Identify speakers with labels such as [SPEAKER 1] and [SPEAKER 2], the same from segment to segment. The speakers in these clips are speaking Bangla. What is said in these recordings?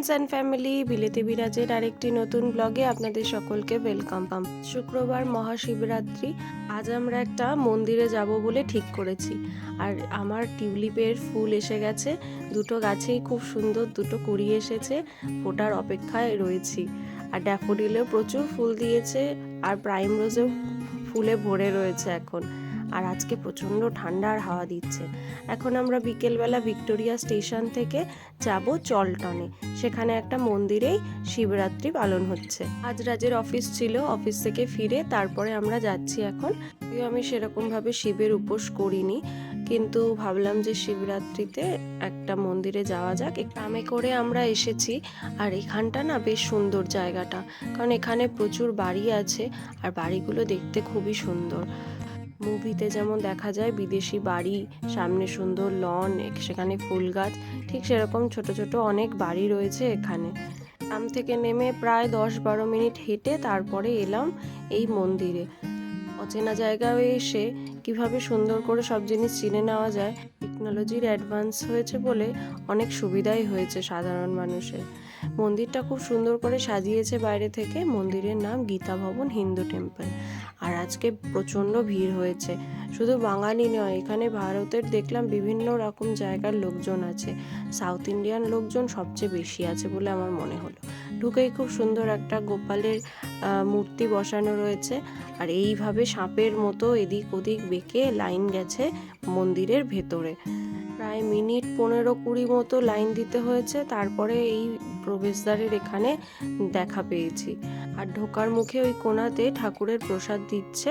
[SPEAKER 1] ফ্রেন্ডস অ্যান্ড ফ্যামিলি বিলেতে বিরাজের আরেকটি নতুন ব্লগে আপনাদের সকলকে ওয়েলকাম পাম। শুক্রবার মহাশিবরাত্রি, আজ আমরা একটা মন্দিরে যাব বলে ঠিক করেছি। আর আমার টিউলিপের ফুল এসে গেছে, দুটো গাছেই খুব সুন্দর, দুটো কুড়ি এসেছে, ফোটার অপেক্ষায় রয়েছি। আর ড্যাফোডিলেও প্রচুর ফুল দিয়েছে, আর প্রাইম রোজেও ফুলে ভরে রয়েছে এখন। আর আজকে প্রচণ্ড ঠান্ডার হাওয়া দিচ্ছে। এখন আমরা বিকেলবেলা ভিক্টোরিয়া স্টেশন থেকে যাব চলটনে। সেখানে একটা মন্দিরেই শিবরাত্রি পালন হচ্ছে। আজ রাজের অফিস ছিল, অফিস থেকে ফিরে তারপরে আমরা যাচ্ছি এখন। আমি সেরকমভাবে শিবের উপোস করিনি কিন্তু ভাবলাম যে শিবরাত্রিতে একটা মন্দিরে যাওয়া যাক। ট্রামে করে আমরা এসেছি। আর এখানটা না বেশ সুন্দর জায়গাটা। কারণ এখানে প্রচুর বাড়ি আছে আর বাড়িগুলো দেখতে খুবই সুন্দর। মুভিতে যেমন দেখা যায়, বিদেশি বাড়ি, সামনে সুন্দর লন সেখানে ফুল গাছ, ঠিক সেরকম ছোট ছোট অনেক বাড়ি রয়েছে এখানে। আম থেকে নেমে প্রায় দশ বারো মিনিট হেঁটে তারপরে এলাম এই মন্দিরে। অচেনা জায়গায় এসে কীভাবে সুন্দর করে সব জিনিস চিনে নেওয়া যায় টেকনোলজির অ্যাডভান্স হয়েছে বলে অনেক সুবিধাই হয়েছে সাধারণ মানুষের। মন্দিরটা খুব সুন্দর করে সাজিয়েছে বাইরে থেকে, মন্দিরের নাম গীতা ভবন হিন্দু টেম্পল আর আজকে প্রচণ্ড ভিড় হয়েছে। শুধু বাঙালি নয়, এখানে ভারতের দেখলাম বিভিন্ন রকম জায়গার লোকজন আছে। সাউথ ইন্ডিয়ান লোকজন সবচেয়ে বেশি আছে বলে আমার মনে হলো। ঢুকেই খুব সুন্দর একটা গোপালের মূর্তি বসানো রয়েছে। আর এইভাবে সাপের মতো এদিক ওদিক বেঁকে লাইন গেছে মন্দিরের ভেতরে। প্রায় মিনিট পনেরো কুড়ি মতো লাইন দিতে হয়েছে, তারপরে এই প্রবেশদ্বারের এখানে দেখা পেয়েছি। আর ঢোকার মুখে ওই কোনাতে ঠাকুরের প্রসাদ দিচ্ছে।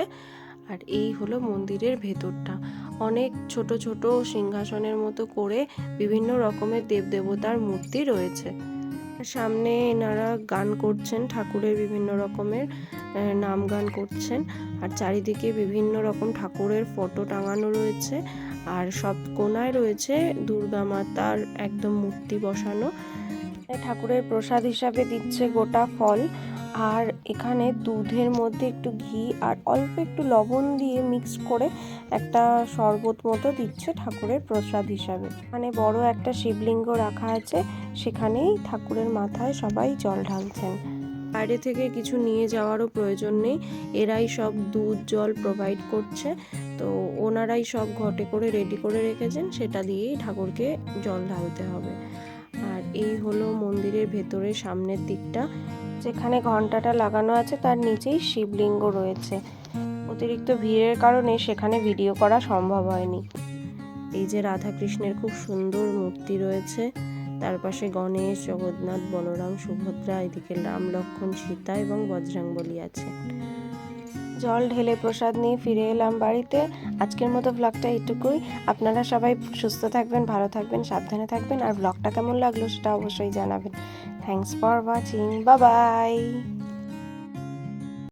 [SPEAKER 1] আর এই হলো মন্দিরের ভেতরটা। অনেক ছোট ছোট সিংহাসনের মতো করে বিভিন্ন রকমের দেবদেবতার মূর্তি রয়েছে। সামনে এনারা গান করছেন, ঠাকুরের বিভিন্ন রকমের নাম গান করছেন। আর চারিদিকে বিভিন্ন রকম ঠাকুরের ফটো টাঙানো রয়েছে। আর সব কোনায় রয়েছে দুর্গা মাতার একদম মূর্তি বসানো। ঠাকুরের প্রসাদ হিসাবে দিচ্ছে গোটা ফল। আর এখানে দুধের মধ্যে একটু ঘি আর অল্প একটু লবণ দিয়ে মিক্স করে একটা শরবত মতো দিচ্ছে ঠাকুরের প্রসাদ হিসাবে। মানে বড় একটা শিবলিঙ্গ রাখা আছে, সেখানেই ঠাকুরের মাথায় সবাই জল ঢালছেন। বাইরে থেকে কিছু নিয়ে যাওয়ারও প্রয়োজন নেই, এরাই সব দুধ, জল প্রোভাইড করছে। তো ওনারাই সব ঘটে করে রেডি করে রেখেছেন, সেটা দিয়েই ঠাকুরকে জল ঢালতে হবে। আর এই হলো মন্দিরের ভেতরের সামনের দিকটা। যেখানে ঘন্টাটা লাগানো আছে তার নিচেই শিবলিঙ্গ রয়েছে। অতিরিক্ত ভিড়ের কারণে সেখানে ভিডিও করা সম্ভব হয়নি। এই যে রাধাকৃষ্ণের খুব সুন্দর মূর্তি রয়েছে, তার পাশে গণেশ, জগন্নাথ, বলরাম, সুভদ্রা, এদিকে রাম লক্ষ্মণ সীতা এবং বজরাঙ্গবলী আছে। জল ঢেলে প্রসাদ নিয়ে ফিরে এলাম বাড়িতে। আজকের মতো ব্লগটা এটুকুই আপনারা সবাই সুস্থ থাকবেন, ভালো থাকবেন, সাবধানে থাকবেন। আর ব্লগটা কেমন লাগল সেটা অবশ্যই জানাবেন। Thanks for watching bye bye